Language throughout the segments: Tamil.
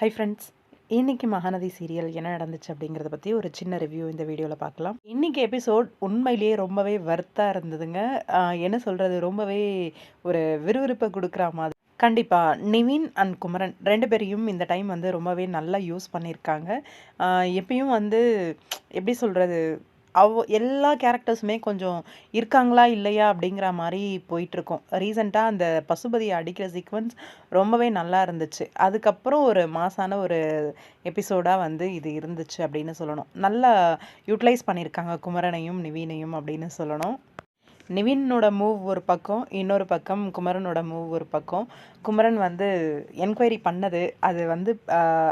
ஹை ஃப்ரெண்ட்ஸ் இன்றைக்கி மகாநதி சீரியல் என்ன நடந்துச்சு அப்படிங்கிறத பற்றி ஒரு சின்ன ரிவ்யூ இந்த வீடியோவில் பார்க்கலாம். இன்றைக்கி எபிசோட் உண்மையிலேயே ரொம்பவே வர்த்தாக இருந்ததுங்க. என்ன சொல்கிறது ரொம்பவே ஒரு விறுவிறுப்பை கொடுக்குற மாதிரி. கண்டிப்பாக நிவின் அண்ட் குமரன் ரெண்டு பேரையும் இந்த டைம் வந்து ரொம்பவே நல்லா யூஸ் பண்ணியிருக்காங்க. எப்பயும் வந்து எப்படி சொல்கிறது அவ எல்லா கேரக்டர்ஸுமே கொஞ்சம் இருக்காங்களா இல்லையா அப்படிங்கிற மாதிரி போயிட்டுருக்கோம். ரீசெண்டாக அந்த பசுபதியை அடிக்கிற சீக்வன்ஸ் ரொம்பவே நல்லா இருந்துச்சு. அதுக்கப்புறம் ஒரு மாசான ஒரு எபிசோடாக வந்து இது இருந்துச்சு அப்படின்னு சொல்லணும். நல்லா யூட்டிலைஸ் பண்ணியிருக்காங்க குமரனையும் நிவீனையும் அப்படின்னு சொல்லணும். நிவினோட மூவ் ஒரு பக்கம் இன்னொரு பக்கம் குமரனோட மூவ் ஒரு பக்கம். குமரன் வந்து என்கொயரி பண்ணது அது வந்து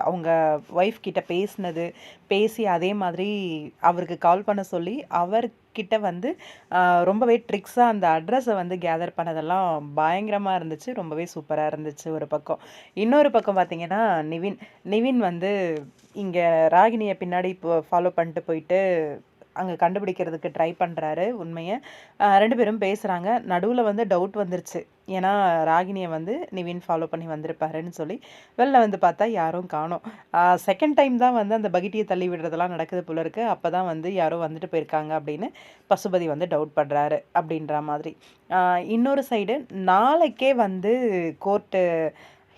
அவங்க ஒய்ஃப் கிட்ட பேசினது பேசி அதே மாதிரி அவருக்கு கால் பண்ண சொல்லி அவர்கிட்ட வந்து ரொம்பவே ட்ரிக்ஸாக அந்த அட்ரஸை வந்து கேதர் பண்ணதெல்லாம் பயங்கரமாக இருந்துச்சு ரொம்பவே சூப்பராக இருந்துச்சு ஒரு பக்கம். இன்னொரு பக்கம் பார்த்தீங்கன்னா நிவின் நிவின் வந்து இங்கே ராகினியை பின்னாடி இப்போ ஃபாலோ பண்ணிட்டு போயிட்டு அங்கே கண்டுபிடிக்கிறதுக்கு ட்ரை பண்ணுறாரு உண்மையை. ரெண்டு பேரும் பேசுகிறாங்க நடுவில் வந்து டவுட் வந்துருச்சு. ஏன்னா ராகினியை வந்து நிவின் ஃபாலோ பண்ணி வந்திருப்பாருன்னு சொல்லி வெளில வந்து பார்த்தா யாரும் காணோம். செகண்ட் டைம் தான் வந்து அந்த பகிட்டியை தள்ளி விடுறதெல்லாம் நடக்குது போல இருக்கு. அப்போ தான் வந்து யாரோ வந்துட்டு போயிருக்காங்க அப்படின்னு பசுபதி வந்து டவுட் பண்ணுறாரு அப்படின்ற மாதிரி. இன்னொரு சைடு நாளைக்கே வந்து கோர்ட்டு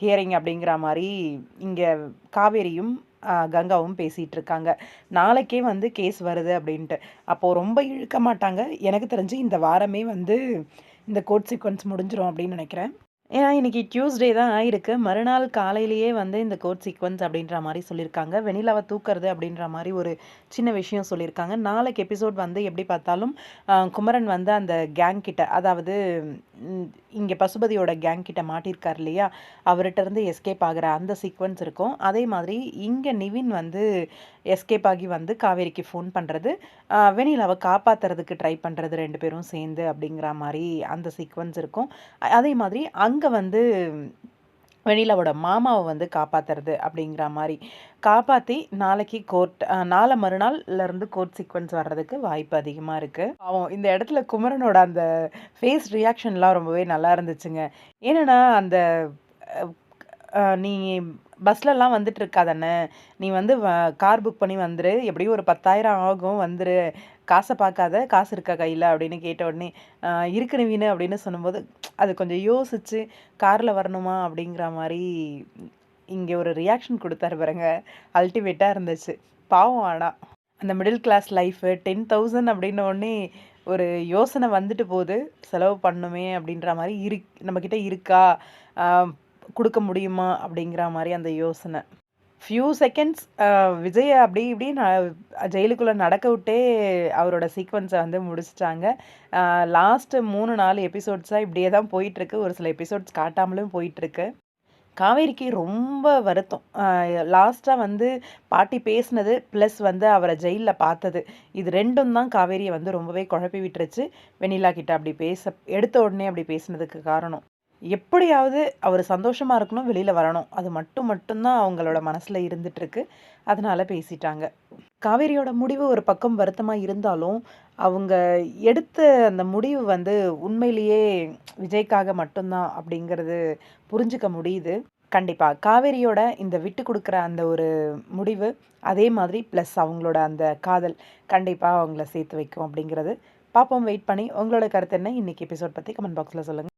ஹியரிங் அப்படிங்கிற மாதிரி இங்கே காவேரியும் கங்காவும் பேசிகிட்டு இருக்காங்க நாளைக்கே வந்து கேஸ் வருது அப்படின்ட்டு. அப்போது ரொம்ப இழுக்க மாட்டாங்க. எனக்கு தெரிஞ்சு இந்த வாரமே வந்து இந்த கோர்ட் சீக்வன்ஸ் முடிஞ்சிடும் அப்படின்னு நினைக்கிறேன். ஏன்னா இன்றைக்கி டியூஸ்டே தான் ஆயிருக்கு. மறுநாள் காலையிலேயே வந்து இந்த கோர்ட் சீக்வன்ஸ் அப்படின்ற மாதிரி சொல்லியிருக்காங்க. வெண்ணிலாவை தூக்குறது அப்படின்ற மாதிரி ஒரு சின்ன விஷயம் சொல்லியிருக்காங்க. நாளைக்கு எபிசோட் வந்து எப்படி பார்த்தாலும் குமரன் வந்து அந்த கேங் கிட்ட அதாவது இங்கே பசுபதியோட கேங் கிட்ட மாட்டியிருக்கார் இல்லையா? அவர்கிட்ட இருந்து எஸ்கேப் ஆகிற அந்த சீக்வன்ஸ் இருக்கும். அதே மாதிரி இங்கே நிவின் வந்து எஸ்கேப் ஆகி வந்து காவேரிக்கு ஃபோன் பண்ணுறது வெனிலாவை காப்பாற்றுறதுக்கு ட்ரை பண்ணுறது ரெண்டு பேரும் சேர்ந்து அப்படிங்கிற மாதிரி அந்த சீக்வன்ஸ் இருக்கும். அதே மாதிரி அங்கே வந்து வெண்ணிலாவோட மாமாவை வந்து காப்பாத்துறது அப்படிங்கிற மாதிரி காப்பாற்றி நாளைக்கு கோர்ட் நாளை மறுநாள்லேருந்து கோர்ட் சீக்வன்ஸ் வர்றதுக்கு வாய்ப்பு அதிகமாக இருக்குது அவன் இந்த இடத்துல குமரனோட அந்த ஃபேஸ் ரியாக்ஷன்லாம் ரொம்பவே நல்லா இருந்துச்சுங்க. ஏன்னா அந்த நீ பஸ்லலாம் வந்துட்டு இருக்காதானே நீ வந்து கார் புக் பண்ணி வந்துரு. எப்படியும் ஒரு பத்தாயிரம் ஆகும் வந்துரு. காசை பார்க்காத காசு இருக்கா கையில்? அப்படின்னு கேட்ட உடனே "ஆஹ், இருக்கு நிவீனு அப்படின்னு சொல்லும்போது அது கொஞ்சம் யோசிச்சு காரில் வரணுமா அப்படிங்கிற மாதிரி இங்கே ஒரு ரியாக்ஷன் கொடுத்தாரு பாருங்க. அல்டிமேட்டாக இருந்துச்சு. பாவம் ஆனால் அந்த middle class life ten thousand அப்படின்ன உடனே ஒரு யோசனை வந்துட்டு போகுது. செலவு பண்ணுமே அப்படின்ற மாதிரி இரு நம்மக்கிட்ட இருக்கா? கொடுக்க முடியுமா அப்படிங்கிற மாதிரி அந்த யோசனை. ஃபியூ செகண்ட்ஸ் விஜயை அப்படி இப்படி நான் ஜெயிலுக்குள்ளே நடக்க விட்டே அவரோட சீக்வன்ஸை வந்து முடிச்சிட்டாங்க. லாஸ்ட்டு மூணு நாலு எபிசோட்ஸாக இப்படியே தான் போயிட்டுருக்கு. ஒரு சில எபிசோட்ஸ் காட்டாமலும் போயிட்டுருக்கு. காவேரிக்கு ரொம்ப வருத்தம். லாஸ்ட்டாக வந்து பாட்டி பேசினது ப்ளஸ் வந்து அவரை ஜெயிலில் பார்த்தது. இது ரெண்டும் தான் காவேரியை வந்து ரொம்பவே குழப்பி விட்டுருச்சு. வெண்ணிலா கிட்ட அப்படி பேச எடுத்த உடனே அப்படி பேசினதுக்கு காரணம். எப்படியாவது அவர் சந்தோஷமாக இருக்கணும் வெளியில் வரணும். அது மட்டும் மட்டும்தான் அவங்களோட மனசில் இருந்துகிட்ருக்கு அதனால் பேசிட்டாங்க. காவேரியோட முடிவு ஒரு பக்கம் வருத்தமாக இருந்தாலும் அவங்க எடுத்த அந்த முடிவு வந்து உண்மையிலேயே விஜய்க்காக மட்டும்தான் அப்படிங்கிறது புரிஞ்சுக்க முடியுது. கண்டிப்பாக காவேரியோட இந்த விட்டு கொடுக்குற அந்த ஒரு முடிவு அதே மாதிரி ப்ளஸ் அவங்களோட அந்த காதல் கண்டிப்பாக அவங்கள சேர்த்து வைக்கும் அப்படிங்கிறது. பார்ப்போம் வெயிட் பண்ணி. உங்களோட கருத்து என்ன? இன்னைக்கு எபிசோட் பற்றி கமெண்ட் பாக்ஸில் சொல்லுங்கள்